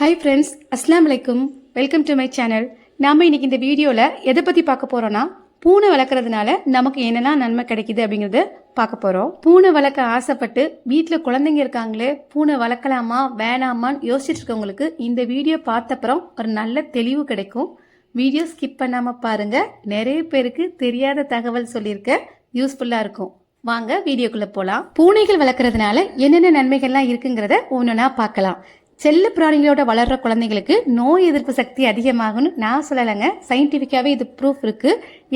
Hi friends அஸ்லாம் வலைக்கும் welcome to my channel நாம் இன்றைக்கி இந்த வீடியோவில் எதை பற்றி பார்க்க போகிறோன்னா பூனை வளர்க்குறதுனால நமக்கு என்னெல்லாம் நன்மை கிடைக்குது அப்படிங்கிறத பார்க்க போகிறோம் பூனை வளர்க்க ஆசைப்பட்டு வீட்டில் குழந்தைங்க இருக்காங்களே பூனை வளர்க்கலாமா வேணாமான்னு யோசிச்சுட்டு இருக்கவங்களுக்கு இந்த வீடியோ பார்த்தப்புறம் ஒரு நல்ல தெளிவு கிடைக்கும். வீடியோ ஸ்கிப் பண்ணாமல் பாருங்கள் நிறைய பேருக்கு தெரியாத தகவல் சொல்லியிருக்க யூஸ்ஃபுல்லாக இருக்கும். வாங்க வீடியோக்குள்ளே போகலாம் பூனைகள் வளர்க்குறதுனால என்னென்ன நன்மைகள்லாம் இருக்குங்கிறத ஒன்றா பார்க்கலாம். செல்ல பிராணிகளோட வளர்ற குழந்தைங்களுக்கு நோய் எதிர்ப்பு சக்தி அதிகமாகும்னு நான் சொல்லலைங்க. சயின்டிஃபிக்காகவே இது ப்ரூஃப் இருக்கு.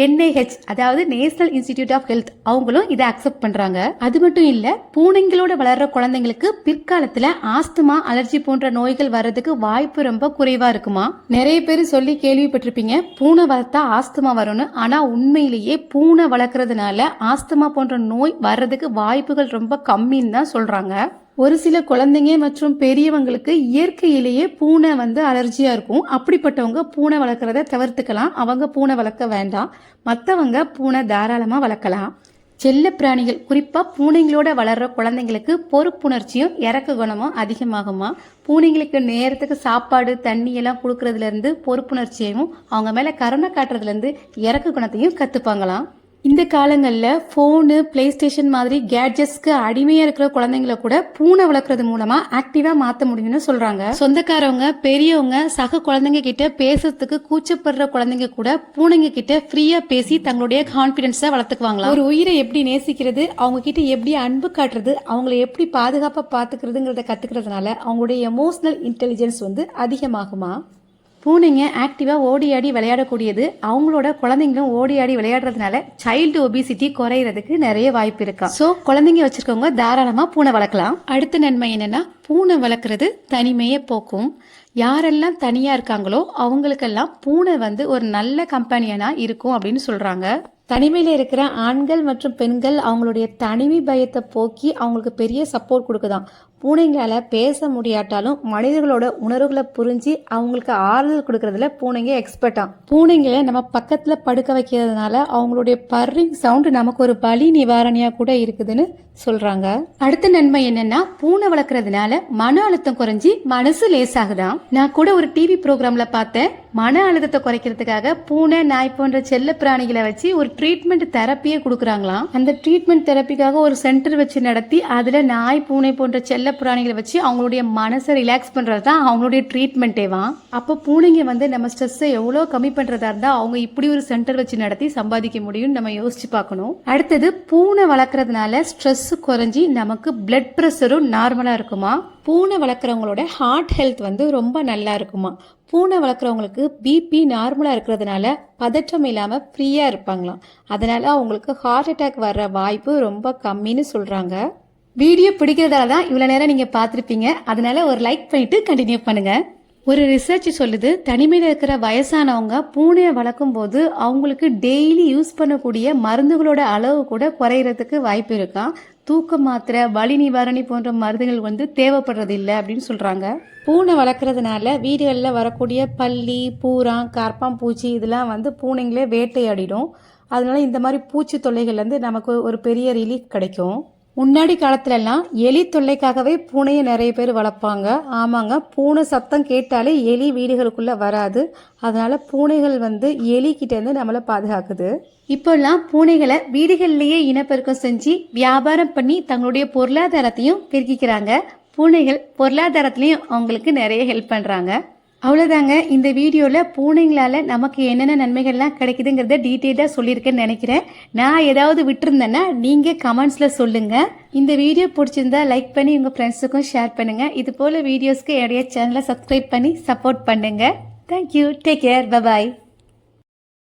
என்ஐஹெச் அதாவது நேஷனல் இன்ஸ்டிடியூட் ஆஃப் ஹெல்த் அவங்களும் இதை அக்செப்ட் பண்றாங்க. அது மட்டும் இல்ல பூனைங்களோட வளர்ற குழந்தைங்களுக்கு பிற்காலத்துல ஆஸ்துமா அலர்ஜி போன்ற நோய்கள் வர்றதுக்கு வாய்ப்பு ரொம்ப குறைவா இருக்குமா? நிறைய பேர் சொல்லி கேள்விப்பட்டிருப்பீங்க பூனை வளர்த்தா ஆஸ்துமா வரும்னு. ஆனா உண்மையிலேயே பூனை வளர்க்கறதுனால ஆஸ்துமா போன்ற நோய் வர்றதுக்கு வாய்ப்புகள் ரொம்ப கம்மின்னு தான் சொல்றாங்க. ஒரு சில குழந்தைங்க மற்றும் பெரியவங்களுக்கு இயற்கையிலேயே பூனை வந்து அலர்ஜியாக இருக்கும். அப்படிப்பட்டவங்க பூனை வளர்க்குறத தவிர்த்துக்கலாம். அவங்க பூனை வளர்க்க வேண்டாம். மற்றவங்க பூனை தாராளமாக வளர்க்கலாம். செல்ல பிராணிகள் குறிப்பாக பூனைங்களோட வளர்ற குழந்தைங்களுக்கு பொறுப்புணர்ச்சியும் இறக்க குணமும் அதிகமாகுமா பூனைங்களுக்கு நேரத்துக்கு சாப்பாடு தண்ணி எல்லாம் கொடுக்கறதுலேருந்து பொறுப்புணர்ச்சியையும் அவங்க மேலே கருணை காட்டுறதுலேருந்து இறக்க குணத்தையும் கற்றுப்பாங்களாம் இந்த காலங்களில் ஃபோனு பிளே ஸ்டேஷன் மாதிரி கேட்ஜெட்ஸ்க்கு அடிமையாக இருக்கிற குழந்தைங்கள கூட பூனை வளர்க்குறது மூலமாக ஆக்டிவாக மாற்ற முடியும்னு சொல்கிறாங்க சொந்தக்காரவங்க பெரியவங்க சக குழந்தைங்க கிட்ட பேசுறதுக்கு கூச்சப்படுற குழந்தைங்க கூட பூனைங்க கிட்ட ஃப்ரீயாக பேசி தங்களுடைய கான்ஃபிடென்ஸை வளர்த்துக்குவாங்களா ஒரு உயிரை எப்படி நேசிக்கிறது அவங்க கிட்ட எப்படி அன்பு காட்டுறது அவங்கள எப்படி பாதுகாப்பாக பார்த்துக்கிறதுங்கிறத கற்றுக்கிறதுனால அவங்களுடைய எமோஷனல் இன்டெலிஜென்ஸ் வந்து அதிகமாகுமா? பூனைங்க ஆக்டிவாக ஓடி ஆடி விளையாடக்கூடியது. அவங்களோட குழந்தைங்களும் ஓடி ஆடி விளையாடுறதுனால சைல்டு ஒபிசிட்டி குறையிறதுக்கு நிறைய வாய்ப்பு இருக்கா? ஸோ குழந்தைங்க வச்சுருக்கவங்க தாராளமாக பூனை வளர்க்கலாம். அடுத்த நன்மை என்னென்னா பூனை வளர்க்குறது தனிமையை போக்கும். யாரெல்லாம் தனியாக இருக்காங்களோ அவங்களுக்கெல்லாம் பூனை வந்து ஒரு நல்ல கம்பெனியனாக இருக்கும் அப்படின்னு சொல்கிறாங்க தனிமையில் இருக்கிற ஆண்கள் மற்றும் பெண்கள் அவங்களுடைய தனிமை பயத்தை போக்கி அவங்களுக்கு பெரிய சப்போர்ட் கொடுக்குதான். பூனைங்களால் பேச முடியாட்டாலும் மனிதர்களோட உணர்வுகளை புரிஞ்சு அவங்களுக்கு ஆறுதல் கொடுக்கறதுல பூனைங்க எக்ஸ்பர்ட்டாம் பூனைங்களை நம்ம பக்கத்தில் படுக்க வைக்கிறதுனால அவங்களுடைய பர்ரிங் சவுண்டு நமக்கு ஒரு பலி நிவாரணியாக கூட இருக்குதுன்னு சொல்கிறாங்க அடுத்த நன்மை என்னன்னா பூனை வளர்க்குறதுனால மன அழுத்தம் குறைஞ்சி மனசு லேசாகுதான் நான் கூட ஒரு டிவி ப்ரோக்ராமில் பார்த்தேன். மன அழுத்தத்தை குறைக்கிறதுக்காக பூனை நாய் போன்ற செல்ல பிராணிகளை வச்சு ஒரு ட்ரீட்மெண்ட் தெரப்பியே கொடுக்குறாங்களாம். அந்த ட்ரீட்மெண்ட் தெரப்பிக்காக ஒரு சென்டர் வச்சு நடத்தி அதில் நாய் பூனை போன்ற செல்ல பிராணிகளை வச்சு அவங்களுடைய மனசை ரிலாக்ஸ் பண்ணுறது தான் அவங்களுடைய ட்ரீட்மெண்ட்டேவான் அப்போ பூனைங்க வந்து நம்ம ஸ்ட்ரெஸ்ஸை எவ்வளோ கம்மி பண்ணுறதா இருந்தால் அவங்க இப்படி ஒரு சென்டர் வச்சு நடத்தி சம்பாதிக்க முடியும்னு நம்ம யோசிச்சு பார்க்கணும். அடுத்தது பூனை வளர்க்குறதுனால ஸ்ட்ரெஸ் குறைஞ்சி நமக்கு பிளட் ப்ரெஷரும் நார்மலாக இருக்குமா? பூனை வளர்க்குறவங்களோட ஹார்ட் ஹெல்த் வந்து ரொம்ப நல்லா இருக்குமா? பூனை வளர்க்குறவங்களுக்கு பிபி நார்மலாக இருக்கிறதுனால பதற்றம் இல்லாமல் ஃப்ரீயாக இருப்பாங்களாம். அதனால் அவங்களுக்கு ஹார்ட் அட்டாக் வர்ற வாய்ப்பு ரொம்ப கம்மின்னு சொல்கிறாங்க வீடியோ பிடிக்கிறதால தான் இவ்வளோ நேரம் நீங்கள் பார்த்துருப்பீங்க. அதனால ஒரு லைக் பண்ணிட்டு கண்டினியூ பண்ணுங்கள் ஒரு ரிசர்ச் சொல்லுது தனிமையில் இருக்கிற வயசானவங்க பூனையை வளர்க்கும் போது அவங்களுக்கு டெய்லி யூஸ் பண்ணக்கூடிய மருந்துகளோட அளவு கூட குறையிறதுக்கு வாய்ப்பு இருக்கா? தூக்க மாத்திரை வலி நிவாரணி போன்ற மருந்துகள் வந்து தேவைப்படுறது இல்லை அப்படின்னு சொல்கிறாங்க பூனை வளர்க்குறதுனால வீடுகளில் வரக்கூடிய பள்ளி பூரான் கரப்பான் பூச்சி இதெல்லாம் வந்து பூனைங்களே வேட்டையாடிடும். அதனால இந்த மாதிரி பூச்சி தொல்லைகள்லேருந்து நமக்கு ஒரு பெரிய ரிலீஃப் கிடைக்கும். முன்னாடி காலத்துலலாம் எலி தொல்லைக்காகவே பூனையை நிறைய பேர் வளர்ப்பாங்க. ஆமாங்க பூனை சத்தம் கேட்டாலே எலி வீடுகளுக்குள்ளே வராது. அதனால் பூனைகள் வந்து எலிக்கிட்டேருந்து நம்மளை பாதுகாக்குது. இப்போல்லாம் பூனைகளை வீடுகள்லேயே இனப்பெருக்கம் செஞ்சு வியாபாரம் பண்ணி தங்களுடைய பொருளாதாரத்தையும் பெருக்கிக்கிறாங்க. பூனைகள் பொருளாதாரத்துலேயும் அவங்களுக்கு நிறைய ஹெல்ப் பண்ணுறாங்க அவ்வளோதாங்க இந்த வீடியோவில் பூனைங்களால் நமக்கு என்னென்ன நன்மைகள்லாம் கிடைக்குதுங்கிறத டீட்டெயிலாக சொல்லியிருக்கேன்னு நினைக்கிறேன். நான் ஏதாவது விட்டுருந்தேன்னா நீங்கள் கமெண்ட்ஸில் சொல்லுங்கள் இந்த வீடியோ பிடிச்சிருந்தா லைக் பண்ணி உங்கள் ஃப்ரெண்ட்ஸுக்கும் ஷேர் பண்ணுங்கள் இது போல் வீடியோஸ்க்கு என்னுடைய சேனலை சப்ஸ்கிரைப் பண்ணி சப்போர்ட் பண்ணுங்கள் தேங்க்யூ டேக் கேர் பபாய்